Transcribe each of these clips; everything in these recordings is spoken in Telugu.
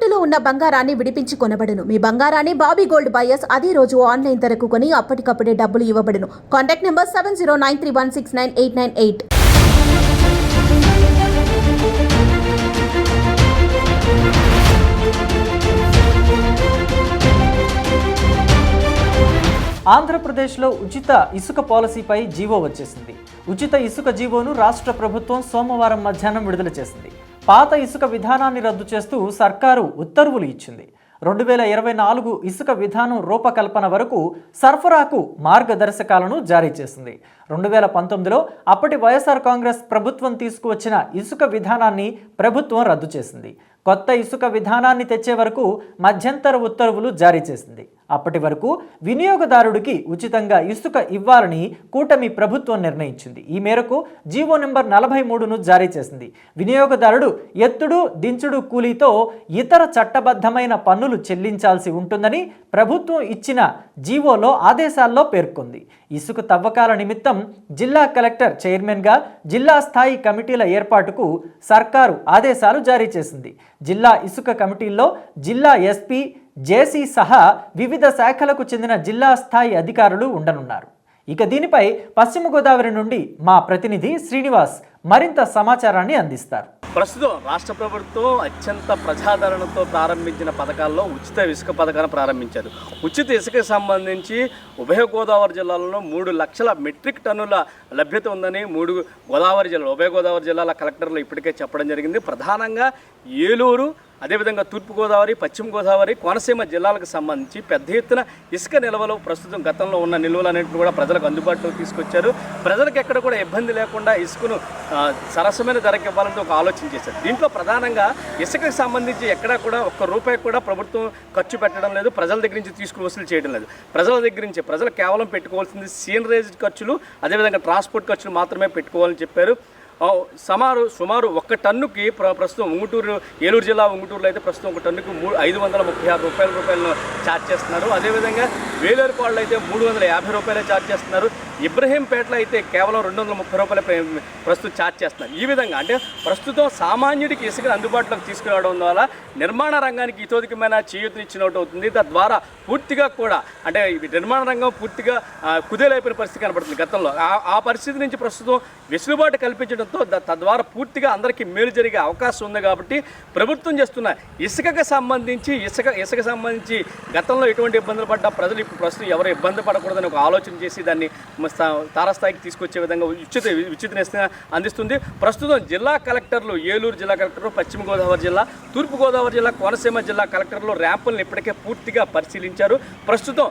తాకట్టులో ఉన్న బంగారాన్ని విడిపించి కొనబడును. మీ బంగారాన్ని బాబీ గోల్డ్ బయర్స్ అదే రోజు ఆన్లైన్ ధరకు కొని అప్పటికప్పుడే డబ్బులు ఇవ్వబడును. Contact number seven zero nine three one six nine eight nine eight. ఆంధ్రప్రదేశ్లో ఉచిత ఇసుక పాలసీపై జీవో వచ్చేసింది. ఉచిత ఇసుక జీవోను రాష్ట్ర ప్రభుత్వం సోమవారం మధ్యాహ్నం విడుదల చేసింది. పాత ఇసుక విధానాన్ని రద్దు చేస్తూ సర్కారు ఉత్తర్వులు ఇచ్చింది. రెండు వేల ఇరవై నాలుగు ఇసుక విధానం రూపకల్పన వరకు సరఫరాకు మార్గదర్శకాలను జారీ చేసింది. రెండు వేల పంతొమ్మిదిలో అప్పటి వైఎస్ఆర్ కాంగ్రెస్ ప్రభుత్వం తీసుకువచ్చిన ఇసుక విధానాన్ని ప్రభుత్వం రద్దు చేసింది. కొత్త ఇసుక విధానాన్ని తెచ్చే వరకు మధ్యంతర ఉత్తర్వులు జారీ చేసింది. అప్పటి వరకు వినియోగదారుడికి ఉచితంగా ఇసుక ఇవ్వాలని కూటమి ప్రభుత్వం నిర్ణయించింది. ఈ మేరకు జీవో నెంబర్ నలభై మూడును జారీ చేసింది. వినియోగదారుడు ఎత్తుడు దించుడు కూలీతో ఇతర చట్టబద్ధమైన పన్నులు చెల్లించాల్సి ఉంటుందని ప్రభుత్వం ఇచ్చిన జీవోలో ఆదేశాల్లో పేర్కొంది. ఇసుక తవ్వకాల నిమిత్తం జిల్లా కలెక్టర్ చైర్మన్గా జిల్లా స్థాయి కమిటీల ఏర్పాటుకు సర్కారు ఆదేశాలు జారీ చేసింది. జిల్లా ఇసుక కమిటీల్లో జిల్లా ఎస్పీ జేసీ సహా వివిధ శాఖలకు చెందిన జిల్లా స్థాయి అధికారులు ఉండనున్నారు. ఇక దీనిపై పశ్చిమ గోదావరి నుండి మా ప్రతినిధి శ్రీనివాస్ మరింత సమాచారాన్ని అందిస్తారు. ప్రస్తుతం రాష్ట్ర ప్రభుత్వం అత్యంత ప్రజాదరణతో ప్రారంభించిన పథకాల్లో ఉచిత ఇసుక పథకాన్ని ప్రారంభించారు. ఉచిత ఇసుకకు సంబంధించి ఉభయ గోదావరి జిల్లాలో మూడు లక్షల మెట్రిక్ టన్నుల లభ్యత ఉందని మూడు గోదావరి జిల్లా ఉభయ గోదావరి జిల్లాల కలెక్టర్లు ఇప్పటికే చెప్పడం జరిగింది. ప్రధానంగా ఏలూరు అదేవిధంగా తూర్పుగోదావరి పశ్చిమ గోదావరి కోనసీమ జిల్లాలకు సంబంధించి పెద్ద ఎత్తున ఇసుక నిల్వలు ప్రస్తుతం గతంలో ఉన్న నిల్వలన్నింటిని కూడా ప్రజలకు అందుబాటులోకి తీసుకొచ్చారు. ప్రజలకు ఎక్కడ కూడా ఇబ్బంది లేకుండా ఇసుకను సరసమైన ధరకి ఇవ్వాలంటే ఒక ఆలోచన చేశారు. దీంట్లో ప్రధానంగా ఇసుకకు సంబంధించి ఎక్కడా కూడా ఒక్క రూపాయి కూడా ప్రభుత్వం ఖర్చు పెట్టడం లేదు. ప్రజల దగ్గర నుంచి తీసుకుని వసూలు చేయడం లేదు. ప్రజల దగ్గర నుంచి ప్రజలు కేవలం పెట్టుకోవాల్సింది సీనరేజ్ ఖర్చులు అదేవిధంగా ట్రాన్స్పోర్ట్ ఖర్చులు మాత్రమే పెట్టుకోవాలని చెప్పారు. సుమారు సుమారు ఒక టన్నుకి ప్ర- ప్రస్తుతం ఉంగుటూరు ఏలూరు జిల్లా ఉంగుటూరులో అయితే ప్రస్తుతం ఒక టన్నుకు మూడు ఐదు వందల ముప్పై ఆరు రూపాయల రూపాయలను ఛార్జ్ చేస్తున్నారు. అదేవిధంగా వేలేరుపాడులో అయితే మూడు వందల యాభై రూపాయలే ఛార్జ్ చేస్తున్నారు. ఇబ్రహీంపేటలో అయితే కేవలం రెండు వందల ముప్పై రూపాయల ప్రస్తుతం ఛార్జ్ చేస్తున్నారు. ఈ విధంగా అంటే ప్రస్తుతం సామాన్యుడికి ఇసుకను అందుబాటులోకి తీసుకురావడం ద్వారా నిర్మాణ రంగానికి ఇతోధికమైన చేయూతనిచ్చినట్టు అవుతుంది. తద్వారా పూర్తిగా కూడా అంటే నిర్మాణ రంగం పూర్తిగా కుదేలైపోయిన పరిస్థితి కనబడుతుంది గతంలో. ఆ- పరిస్థితి నుంచి ప్రస్తుతం వెసులుబాటు కల్పించడంతో తద్వారా పూర్తిగా అందరికీ మేలు జరిగే అవకాశం ఉంది కాబట్టి ప్రభుత్వం చేస్తున్న ఇసుకకు సంబంధించి ఇసుక ఇసుక సంబంధించి గతంలో ఎటువంటి ఇబ్బందులు పడ్డా ప్రజలు ప్రస్తుతం ఎవరు ఇబ్బంది పడకూడదని ఒక ఆలోచన చేసి దాన్ని తారస్థాయికి తీసుకొచ్చే విధంగా ఉచిత ఉచిత అందిస్తుంది. ప్రస్తుతం జిల్లా కలెక్టర్లు ఏలూరు జిల్లా కలెక్టర్లు పశ్చిమ గోదావరి జిల్లా తూర్పు గోదావరి జిల్లా కోనసీమ జిల్లా కలెక్టర్లు ర్యాంపులను ఇప్పటికే పూర్తిగా పరిశీలించారు. ప్రస్తుతం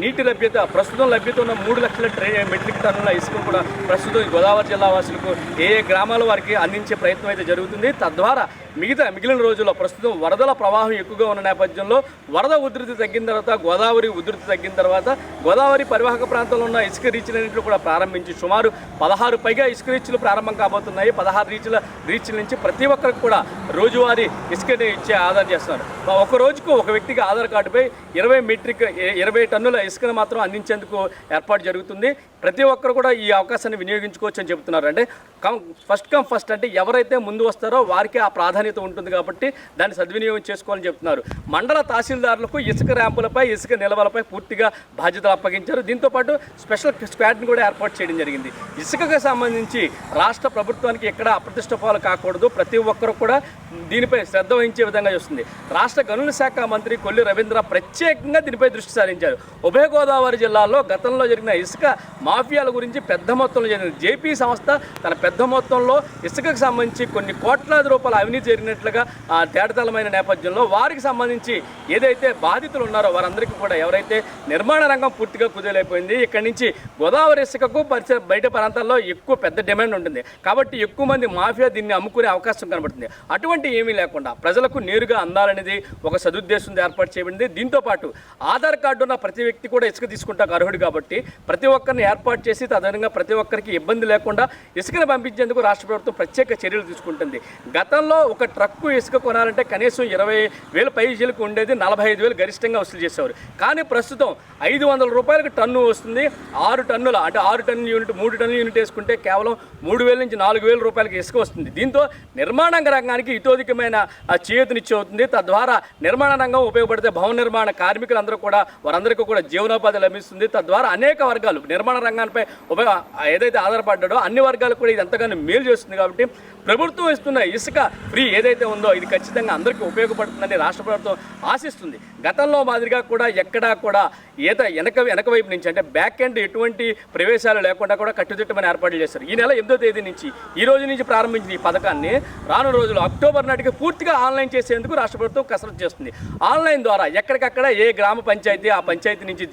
నీటి లభ్యత ప్రస్తుతం లభ్యత ఉన్న మూడు లక్షల ట్రే మెట్రిక్ టన్నుల ఇసుక కూడా ప్రస్తుతం ఈ గోదావరి జిల్లా వాసులకు ఏ ఏ గ్రామాల వారికి అందించే ప్రయత్నం అయితే జరుగుతుంది. తద్వారా మిగతా మిగిలిన రోజుల్లో ప్రస్తుతం వరదల ప్రవాహం ఎక్కువగా ఉన్న నేపథ్యంలో వరద ఉధృతి తగ్గిన తర్వాత గోదావరి ఉధృతి తగ్గిన తర్వాత గోదావరి పరివాహక ప్రాంతంలో ఉన్న ఇసుక రీచ్లన్నింటిలో కూడా ప్రారంభించి సుమారు పదహారు పైగా ఇసుక రీచ్లు ప్రారంభం కాబోతున్నాయి. పదహారు రీచ్ల రీచ్ల నుంచి ప్రతి ఒక్కరికి కూడా రోజువారీ ఇసుకని ఇచ్చే ఆధార్ చేస్తున్నారు. ఒక రోజుకు ఒక వ్యక్తికి ఆధార్ కార్డుపై ఇరవై మెట్రిక్ ఇరవై టన్నుల ఇసుకను మాత్రం అందించేందుకు ఏర్పాటు జరుగుతుంది. ప్రతి ఒక్కరు కూడా ఈ అవకాశాన్ని వినియోగించుకోవచ్చు అని చెబుతున్నారు అంటే కమ్ ఫస్ట్ కమ్ ఫస్ట్ అంటే ఎవరైతే ముందు వస్తారో వారికి ఆ ప్రాధాన్యత ఉంటుంది కాబట్టి దాన్ని సద్వినియోగం చేసుకోవాలని చెప్తున్నారు. మండల తహసీల్దారులకు ఇసుక ర్యాంపులపై ఇసుక నిల్వలపై పూర్తిగా బాధ్యతలు అప్పగించారు. దీంతోపాటు స్పెషల్ స్క్వాడ్ని కూడా ఏర్పాటు చేయడం జరిగింది. ఇసుకకు సంబంధించి రాష్ట్ర ప్రభుత్వానికి ఎక్కడ అప్రతిష్టపాలు కాకూడదు. ప్రతి ఒక్కరు కూడా దీనిపై శ్రద్ధ వహించే విధంగా చూస్తుంది. రాష్ట్ర గనుల శాఖ మంత్రి కొల్లి రవీంద్ర ప్రత్యేకంగా దీనిపై దృష్టి సారించారు. ఉభయ గోదావరి జిల్లాలో గతంలో జరిగిన ఇసుక మాఫియాల గురించి పెద్ద మొత్తంలో జరిగింది జేపీ సంస్థ తన పెద్ద మొత్తంలో ఇసుకకు సంబంధించి కొన్ని కోట్లాది రూపాయల అవినీతి జరిగినట్లుగా తేటతలమైన నేపథ్యంలో వారికి సంబంధించి ఏదైతే బాధితులు ఉన్నారో వారందరికీ కూడా ఎవరైతే నిర్మాణ రంగం పూర్తిగా కుదేలైపోయింది. ఇక్కడి నుంచి గోదావరి ఇసుకకు పరిసర బయట ప్రాంతాల్లో ఎక్కువ పెద్ద డిమాండ్ ఉంటుంది. కాబట్టి ఎక్కువ మంది మాఫియా దీన్ని అమ్ముకునే అవకాశం కనబడుతుంది. అటువంటి ఏమీ లేకుండా ప్రజలకు నేరుగా అందాలనేది ఒక సదుద్దేశంతో ఏర్పాటు చేయబడింది. దీంతో పాటు ఆధార్ కార్డు ఉన్న ప్రతి వ్యక్తి కూడా ఇసుక తీసుకుంటాకు అర్హుడు కాబట్టి ప్రతి ఒక్కరిని ఏర్పాటు చేసి తదనంగా ప్రతి ఒక్కరికి ఇబ్బంది లేకుండా ఇసుకను పంపించేందుకు రాష్ట్ర ప్రభుత్వం ప్రత్యేక చర్యలు తీసుకుంటుంది. గతంలో ఒక ట్రక్కు ఇసుక కొనాలంటే కనీసం ఇరవై వేల పైజీలకు ఉండేది నలభై ఐదు వేలు గరిష్టంగా వసూలు చేసేవారు. కానీ ప్రస్తుతం ఐదు వందల రూపాయలకు టన్ను వస్తుంది. ఆరు టన్నుల అంటే ఆరు టన్ను యూనిట్ మూడు టన్ను యూనిట్ వేసుకుంటే కేవలం మూడు వేల నుంచి నాలుగు వేల రూపాయలకి ఇసుక వస్తుంది. దీంతో నిర్మాణ రంగానికి ఇతోధికమైన ఆ, అవుతుంది. తద్వారా నిర్మాణ రంగం ఉపయోగపడితే భవన నిర్మాణ కార్మికులందరూ కూడా వారందరికీ కూడా జీవనోపాధి లభిస్తుంది. తద్వారా అనేక వర్గాలు నిర్మాణ రంగానిపై ఉపయోగ ఏదైతే ఆధారపడ్డాడో అన్ని వర్గాలకు కూడా ఇది ఎంతగానో మేలు చేస్తుంది కాబట్టి ప్రభుత్వం ఇస్తున్న ఇసుక ఫ్రీ ఏదైతే ఉందో ఇది ఖచ్చితంగా అందరికీ ఉపయోగపడుతుందని రాష్ట్ర ప్రభుత్వం ఆశిస్తుంది. గతంలో మాదిరిగా కూడా ఎక్కడా కూడా ఈత వెనక వెనక వైపు నుంచి అంటే బ్యాక్ ఎండ్ ఎటువంటి ప్రవేశాలు లేకుండా కూడా కట్టుదిట్టమని ఏర్పాట్లు చేస్తారు ఈ నెల ఎనిమిదో తేదీ నుంచి ఈ రోజు నుంచి ప్రారంభించిన ఈ పథకాన్ని రాను రోజులు అక్టోబర్ నాటికి పూర్తిగా ఆన్లైన్ చేసేందుకు రాష్ట్ర ప్రభుత్వం కసరత్తు చేస్తుంది. ఆన్లైన్ ద్వారా ఎక్కడికక్కడ ఏ గ్రామ పంచాయతీ ఆ పంచాయతీ నుంచి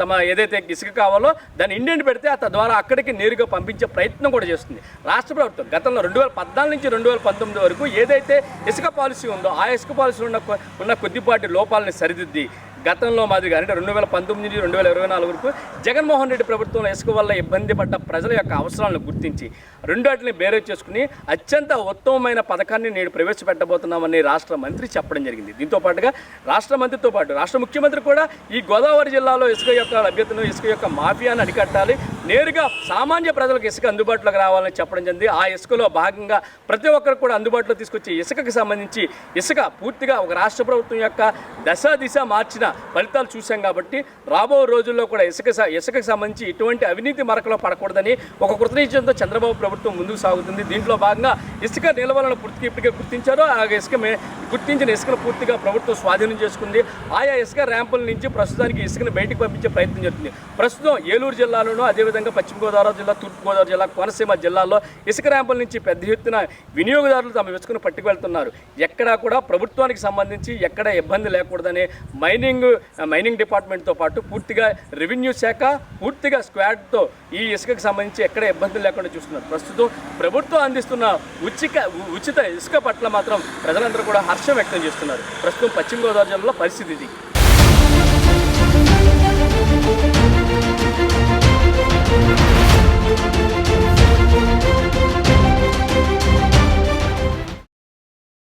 తమ ఏదైతే ఇసుక కావాలో దాన్ని ఇండియన్ పెడితే తద్వారా అక్కడికి నేరుగా పంపించే ప్రయత్నం కూడా చేస్తుంది. రాష్ట్ర ప్రభుత్వం గతంలో రెండు వేల పద్నాలుగు నుంచి రెండు వేల పంతొమ్మిది వరకు ఏదైతే ఇసుక పాలసీ ఉందో ఆ ఇసుక పాలసీ ఉన్న ఉన్న కొద్దిపాటి లోపాలని సరిదిద్ది. గతంలో మాదిరిగా అంటే రెండు వేల పంతొమ్మిది నుంచి రెండు వేల ఇరవై నాలుగు వరకు జగన్మోహన్ రెడ్డి ప్రభుత్వంలో ఇసుక వల్ల ఇబ్బంది పడ్డ ప్రజల యొక్క అవసరాలను గుర్తించి రెండాటిని బేరే చేసుకుని అత్యంత ఉత్తమమైన పథకాన్ని నేడు ప్రవేశపెట్టబోతున్నామని రాష్ట్ర మంత్రి చెప్పడం జరిగింది. దీంతో పాటుగా రాష్ట్ర మంత్రితో పాటు రాష్ట్ర ముఖ్యమంత్రి కూడా ఈ గోదావరి జిల్లాలో ఇసుక యొక్క లభ్యతను ఇసుక యొక్క మాఫియాను అరికట్టాలి. నేరుగా సామాన్య ప్రజలకు ఇసుక అందుబాటులోకి రావాలని చెప్పడం జరిగింది. ఆ ఇసుకలో భాగంగా ప్రతి ఒక్కరు కూడా అందుబాటులో తీసుకొచ్చి ఇసుకకి సంబంధించి ఇసుక పూర్తిగా ఒక రాష్ట్ర ప్రభుత్వం యొక్క దశ దిశ మార్చిన ఫలితాలు చూసాం కాబట్టి రాబో రోజుల్లో కూడా ఇసుక స- సంబంధించి ఇటువంటి అవినీతి మరకలో పడకూడదని ఒక కృతనిశ్చయంతో చంద్రబాబు ప్రభుత్వం ముందుకు సాగుతుంది. దీంట్లో భాగంగా ఇసుక నిల్వలను పూర్తికి ఇప్పటికే గుర్తించారో. ఆ ఇసుక మే- గుర్తించిన ఇసుకను పూర్తిగా ప్రభుత్వం స్వాధీనం చేసుకుంది. ఆయా ఇసుక ర్యాంపుల నుంచి ప్రస్తుతానికి ఇసుకను బయటకు పంపించే ప్రయత్నం జరుగుతుంది. ప్రస్తుతం ఏలూరు జిల్లాలోనూ అదేవిధంగా పశ్చిమ గోదావరి జిల్లా తూర్పు గోదావరి జిల్లా కోనసీమ జిల్లాల్లో ఇసుక ర్యాంపుల నుంచి పెద్ద ఎత్తున వినియోగదారులు తమ ఇసుకను పట్టుకువెళ్తున్నారు ఎక్కడా కూడా ప్రభుత్వానికి సంబంధించి ఎక్కడ ఇబ్బంది లేకూడదనే మైనింగ్ మైనింగ్ డిపార్ట్మెంట్తో పాటు పూర్తిగా రెవెన్యూ శాఖ పూర్తిగా స్క్వాడ్తో ఈ ఇసుకకు సంబంధించి ఎక్కడ ఇబ్బందులు లేకుండా చూస్తున్నారు. ప్రస్తుతం ప్రభుత్వం అందిస్తున్న ఉచిత ఉచిత ఇసుక పట్ల మాత్రం ప్రజలందరూ కూడా హర్షం వ్యక్తం చేస్తున్నారు. ప్రస్తుతం పశ్చిమ గోదావరి జిల్లాలో పరిస్థితి ఇది.